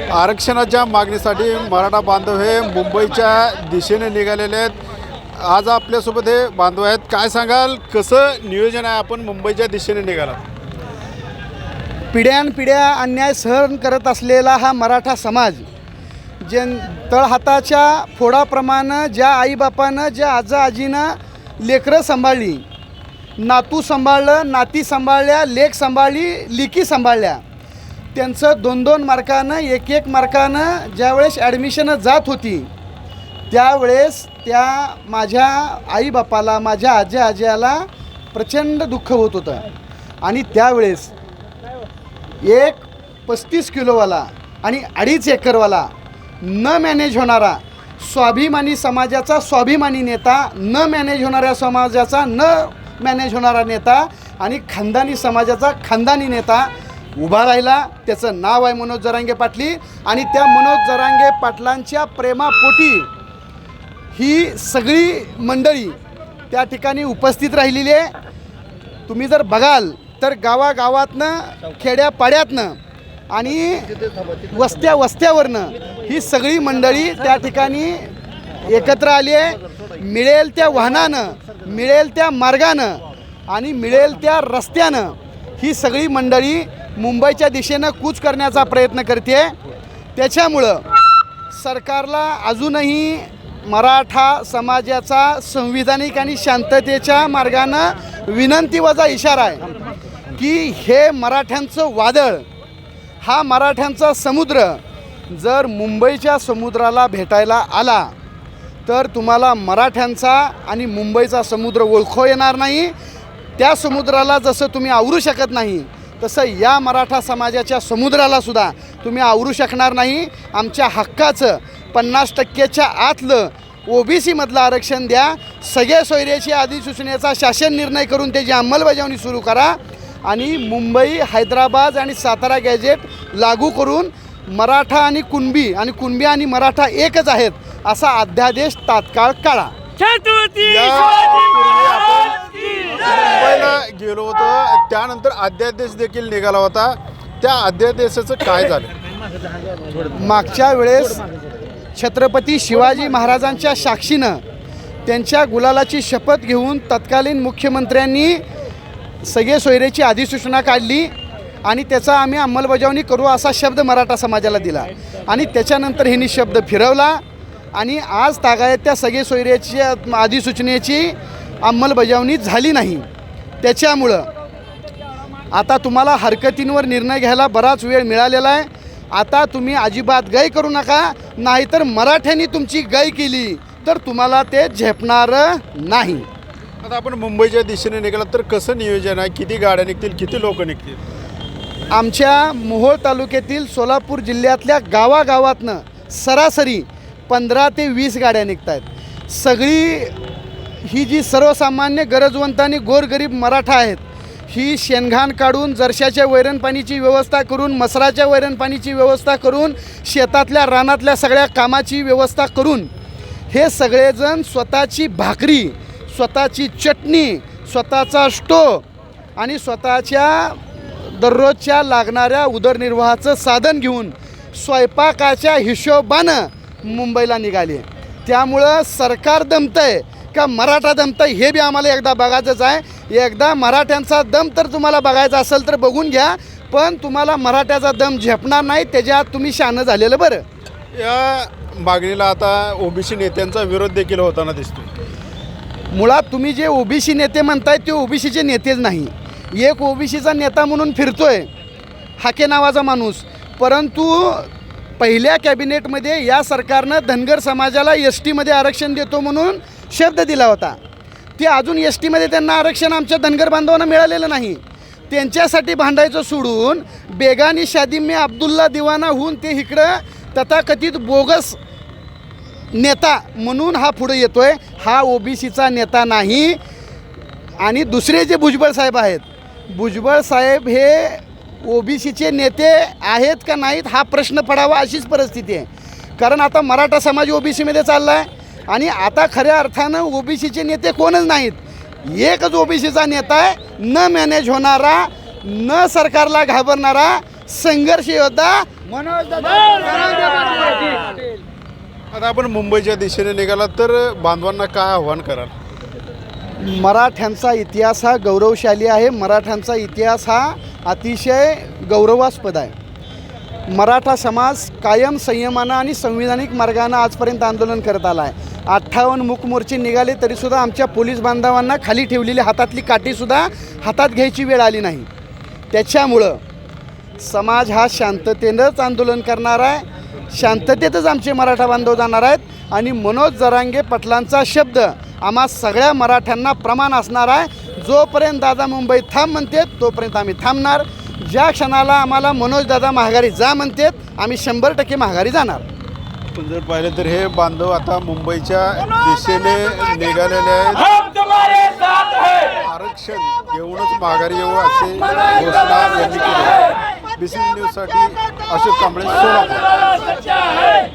आरक्षणाच्या मागणीसाठी मराठा बांधव हे मुंबईच्या दिशेने निघालेले आहेत. आज आपल्यासोबत हे बांधव आहेत. काय सांगाल? कसं नियोजन आहे आपण मुंबईच्या दिशेने निघाला पिढ्यानपिढ्या अन्याय सहन करत असलेला हा मराठा समाज जे तळहाताच्या फोडाप्रमाणे ज्या आईबापानं ज्या आजा आजीनं लेकरं सांभाळली नातू सांभाळलं नाती सांभाळल्या लेख सांभाळली लिकी सांभाळल्या त्यांचं दोन दोन मार्कानं एक एक मार्कानं ज्यावेळेस ॲडमिशनं जात होती त्यावेळेस त्या माझ्या आईबापाला माझ्या आजी आज्याला प्रचंड दुःख होत होतं. आणि त्यावेळेस एक पस्तीस किलोवाला आणि अडीच एकरवाला न मॅनेज होणारा स्वाभिमानी समाजाचा स्वाभिमानी नेता न मॅनेज होणाऱ्या समाजाचा न मॅनेज होणारा नेता आणि खानदानी समाजाचा खानदानी नेता उभा राहिला त्याचं नाव आहे मनोज जरांगे पाटली आणि त्या मनोज जरांगे पाटलांच्या प्रेमापोटी ही सगळी मंडळी त्या ठिकाणी उपस्थित राहिलेली आहे. तुम्ही जर बघाल तर गावागावातनं खेड्यापाड्यातनं आणि वस्त्या वस्त्यावरनं ही सगळी मंडळी त्या ठिकाणी एकत्र आली आहे. मिळेल त्या वाहनानं मिळेल त्या मार्गानं आणि मिळेल त्या रस्त्यानं ही सगळी मंडळी मुंबईच्या दिशेनं कूच करण्याचा प्रयत्न करते त्याच्यामुळं सरकारला अजूनही मराठा समाजाचा संविधानिक आणि शांततेच्या मार्गानं विनंतीवजा इशारा आहे की हे मराठ्यांचं वादळ हा मराठ्यांचा समुद्र जर मुंबईच्या समुद्राला भेटायला आला तर तुम्हाला मराठ्यांचा आणि मुंबईचा समुद्र ओळखू येणार नाही. त्या समुद्राला जसं तुम्ही आवरू शकत नाही तसं या मराठा समाजाच्या समुद्राला सुद्धा तुम्ही आवरू शकणार नाही. आमच्या हक्काचं पन्नास टक्क्याच्या आतलं ओबीसीमधलं आरक्षण द्या. सगळे सोयऱ्याची अधिसूचनेचा शासन निर्णय करून त्याची अंमलबजावणी सुरू करा. आणि मुंबई हैदराबाद आणि सातारा गॅजेट लागू करून मराठा आणि कुणबी आणि कुणबी आणि मराठा एकच आहेत असा अध्यादेश तात्काळ काढा. मुंबईला गेलो होतो त्यानंतर अध्यादेश देखील निघाला होता. त्या अध्यादेशाचं काय झालं? मागच्या वेळेस छत्रपती शिवाजी महाराजांच्या साक्षीनं त्यांच्या गुलालाची शपथ घेऊन तत्कालीन मुख्यमंत्र्यांनी सगळे सोयरेची अधिसूचना काढली आणि त्याचा आम्ही अंमलबजावणी करू असा शब्द मराठा समाजाला दिला. आणि त्याच्यानंतर ह्यांनी शब्द फिरवला आणि आज तागायत त्या सगळे सोयऱ्याची अधिसूचनेची अंमलबजावणी झाली नाही. त्याच्यामुळं आता तुम्हाला हरकतींवर निर्णय घ्यायला बराच वेळ मिळालेला आहे. आता तुम्ही अजिबात गय करू नका नाहीतर मराठ्यांनी तुमची गय केली तर तुम्हाला ते झेपणार नाही. आता आपण मुंबईच्या दिशेने निघाला तर कसं नियोजन आहे? किती गाड्या निघतील किती लोक निघतील? आमच्या मोहोळ तालुक्यातील सोलापूर जिल्ह्यातल्या गावागावातनं सरासरी पंधरा ते वीस गाड्या निघत आहेत सगळी ही जी सर्वसामान्य गरजवंत आणि गोरगरीब मराठा आहेत ही शेणघाण काढून जरशाच्या वैरणपाणीची व्यवस्था करून मसराच्या वैरणपाणीची व्यवस्था करून शेतातल्या रानातल्या सगळ्या कामाची व्यवस्था करून हे सगळेजण स्वतःची भाकरी स्वतःची चटणी स्वतःचा स्टो आणि स्वतःच्या दररोजच्या लागणाऱ्या उदरनिर्वाहाचं साधन घेऊन स्वयंपाकाच्या हिशोबानं मुंबईला निघाले. त्यामुळं सरकार दमतं आहे का मराठा दमतंय हे बी आम्हाला एकदा बघायचंच आहे. एकदा मराठ्यांचा दम तर तुम्हाला बघायचा असेल तर बघून घ्या पण तुम्हाला मराठ्याचा दम झेपणार नाही त्याच्यात तुम्ही शहाणं झालेलं बरं. या मागणीला आता ओबीसी नेत्यांचा विरोध देखील होताना दिसतो मुळात तुम्ही जे ओबीसी नेते म्हणताय ते ओबीसीचे नेतेच नाही. एक ओबीसीचा नेता म्हणून फिरतोय हाके नावाचा माणूस. परंतु पहिल्या कॅबिनेटमध्ये या सरकारनं धनगर समाजाला एस टीमध्ये आरक्षण देतो म्हणून शब्द दिला होता. ते अजून एस टीमध्ये त्यांना आरक्षण आमच्या धनगर बांधवांना मिळालेलं नाही. त्यांच्यासाठी भांडायचं सोडून बेगानी शादी मे अब्दुल्ला दिवाना होऊन ते इकडं तथाकथित बोगस नेता म्हणून हा पुढे आहे हा ओबीसीचा नेता नाही. आणि दुसरे जे भुजबळ साहेब आहेत भुजबळ साहेब हे ओबीसीचे नेते आहेत का नाहीत हा प्रश्न पडावा अशीच परिस्थिती आहे. कारण आता मराठा समाज ओबीसीमध्ये चालला आहे आणि आता खऱ्या अर्थानं ओबीसीचे नेते कोणच नाहीत. एकच ओबीसीचा नेता आहे न मॅनेज होणारा न सरकारला घाबरणारा संघर्ष योद्धा मनोज आता आपण मुंबईच्या दिशेने निघाला तर बांधवांना काय आव्हान कराल? मराठ्यांचा इतिहास हा गौरवशाली आहे. मराठ्यांचा इतिहास हा अतिशय गौरवास्पद आहे. मराठा समाज कायम संयमानं आणि संविधानिक मार्गानं आजपर्यंत आंदोलन करत आला आहे. अठ्ठावन्न मूकमोर्चे निघाले तरीसुद्धा आमच्या पोलीस बांधवांना खाली ठेवलेली हातातली काठीसुद्धा हातात घ्यायची वेळ आली नाही. त्याच्यामुळं समाज हा शांततेनंच आंदोलन करणार आहे. शांततेतच आमचे मराठा बांधव जाणार आहेत आणि मनोज जरांगे पटलांचा शब्द आम्हा सगळ्या मराठ्यांना प्रमाण असणार आहे. जोपर्यंत दादा मुंबई थांब म्हणते तोपर्यंत आम्ही थांबणार. ज्या क्षणाला आम्हाला मनोज दादा महागारी जा म्हणतात आम्ही शंभर टक्के महागारी जाणार. जर पाहिलं तर हे बांधव आता मुंबईच्या दिशेने निघालेले आहेत. आरक्षण घेऊनच माघारी येऊ असे घोषणा यांनी केली. बी सी न्यूजसाठी अशोक कांबळे सोलापूर.